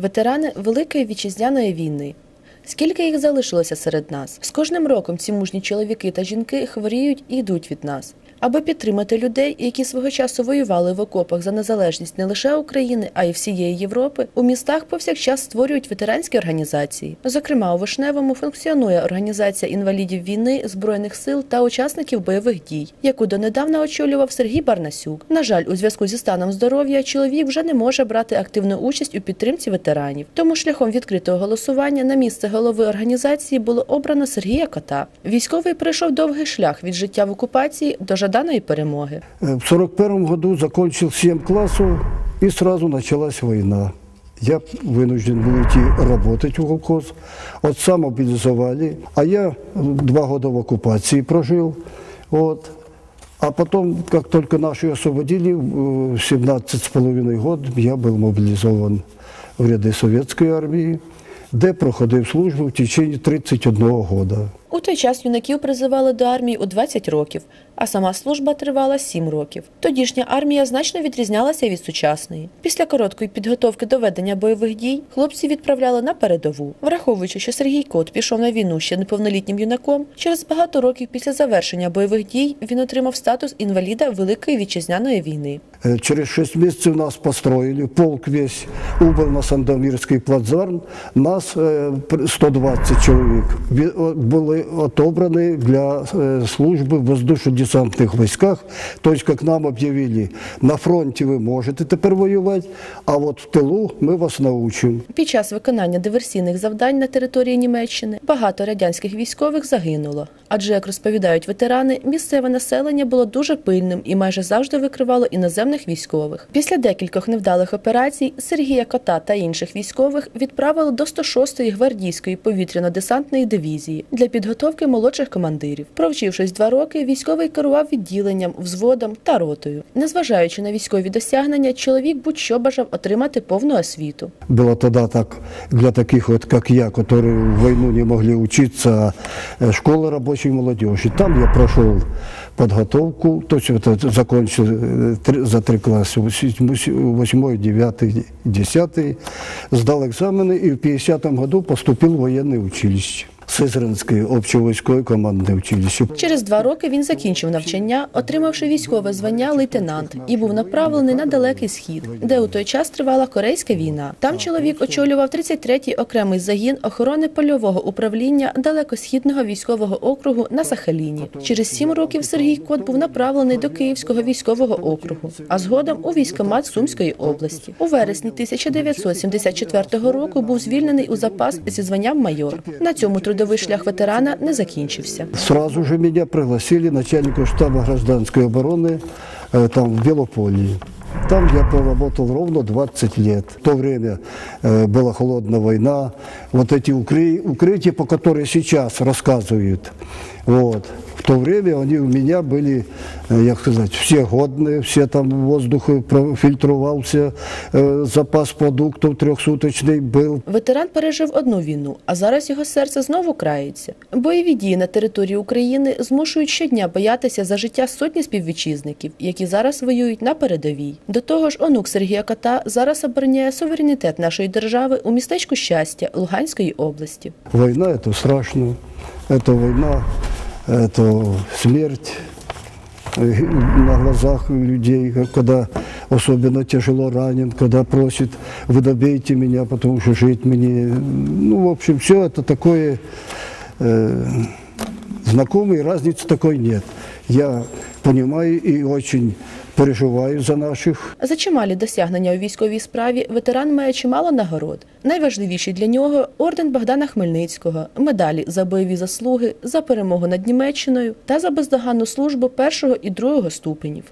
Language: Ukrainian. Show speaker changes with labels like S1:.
S1: ветерани Великої вітчизняної війни. Скільки їх залишилося серед нас? З кожним роком ці мужні чоловіки та жінки хворіють і йдуть від нас. Аби підтримати людей, які свого часу воювали в окопах за незалежність не лише України, а й всієї Європи, у містах повсякчас створюють ветеранські організації. Зокрема, у Вишневому функціонує організація інвалідів війни, збройних сил та учасників бойових дій, яку донедавна очолював Сергій Барнасюк. На жаль, у зв'язку зі станом здоров'я чоловік вже не може брати активну участь у підтримці ветеранів. Тому шляхом відкритого голосування на місце голови організації було обрано Сергія Кота. Військовий пройшов довгий шлях від життя в окупації до жаданої перемоги.
S2: Э, В 41 году закончил 7 классов, и сразу началась война. Я вынужден был идти работать в колхоз. Вот сам мобилизовали, а я два года в оккупации прожил. Вот. А потом, как только наши освободили, в 17 с половиной год я был мобилизован в ряди советской армии, де проходив службу в течение 31 года.
S1: У той час юнаків призивали до армії у 20 років, а сама служба тривала 7 років. Тодішня армія значно відрізнялася від сучасної. Після короткої підготовки до ведення бойових дій хлопці відправляли на передову. Враховуючи, що Сергій Кот пішов на війну ще неповнолітнім юнаком, через багато років після завершення бойових дій він отримав статус інваліда Великої вітчизняної війни.
S2: Э, Через шесть месяцев нас построили, полк весь убыл на Сандомирский плацдарм, нас э, пр- 120 человек Ви- о- были отобраны для э, службы в воздушно-десантных войсках. То есть, как нам объявили, на фронте вы можете теперь воевать, а вот в тылу мы вас научим.
S1: Під час виконання диверсійних завдань на території Німеччини багато радянських військових загинуло. Адже, як розповідають ветерани, місцеве населення було дуже пильним і майже завжди викривало іноземних військових. Після декількох невдалих операцій Сергія Кота та інших військових відправили до 106-ї гвардійської повітряно-десантної дивізії для підготовки молодших командирів. Провчившись два роки, військовий керував відділенням, взводом та ротою. Незважаючи на військові досягнення, чоловік будь-що бажав отримати повну освіту.
S2: Было тогда так для таких вот, как я, которые в войну не могли учиться, э, школа рабочей молодежи. Там я прошел подготовку, то есть это закончил э, три- за три класса, восьмой, девятый, десятый, сдал экзамены и в 50 году поступил в военное училище. Сызранское общевойсковое командное училище.
S1: Через два роки він закінчив навчання, отримавши військове звання лейтенант, і був направлений на далекий схід, де у той час тривала корейська війна. Там чоловік очолював 33-й окремий загін охорони польового управління далекосхідного військового округу на Сахаліні. Через сім років Сергій Кот був направлений до Київського військового округу, а згодом у військомат Сумської області. У вересні 1974 року був звільнений у запас зі званням майор. На цьому трудовий шлях ветерана не закінчився.
S2: Сразу же меня пригласили начальнику штаба гражданской обороны э, там в Белополии. Там я проработал ровно 20 лет. В то время э, была холодная война. Вот эти укры- укрытия, по которым сейчас рассказывают, вот, в то время они у меня были, э, як сказать, все годные, все там воздух фильтровался, э, запас продуктов трехсуточный был.
S1: Ветеран пережив одну війну, а зараз його серце знову крається. Бойові дії на території України змушують щодня боятися за життя сотні співвітчизників, які зараз воюють на передовій. До того ж, онук Сергія Кота зараз обороняє суверенітет нашої держави у містечку щастя Луганської області.
S2: Война – это страшно, это война, Это смерть э, на глазах людей, когда особенно тяжело ранен, когда просит, вы добейте меня, потому что жить мне. Ну, в общем, все это такое э, знакомое, разницы такой нет. Я понимаю и очень переживаю за наших
S1: За чималі досягнення у військовій справі ветеран має чимало нагород. Найважливіші для нього орден Богдана Хмельницького, медалі за бойові заслуги, за перемогу над Німеччиною та за бездоганну службу першого і другого ступенів.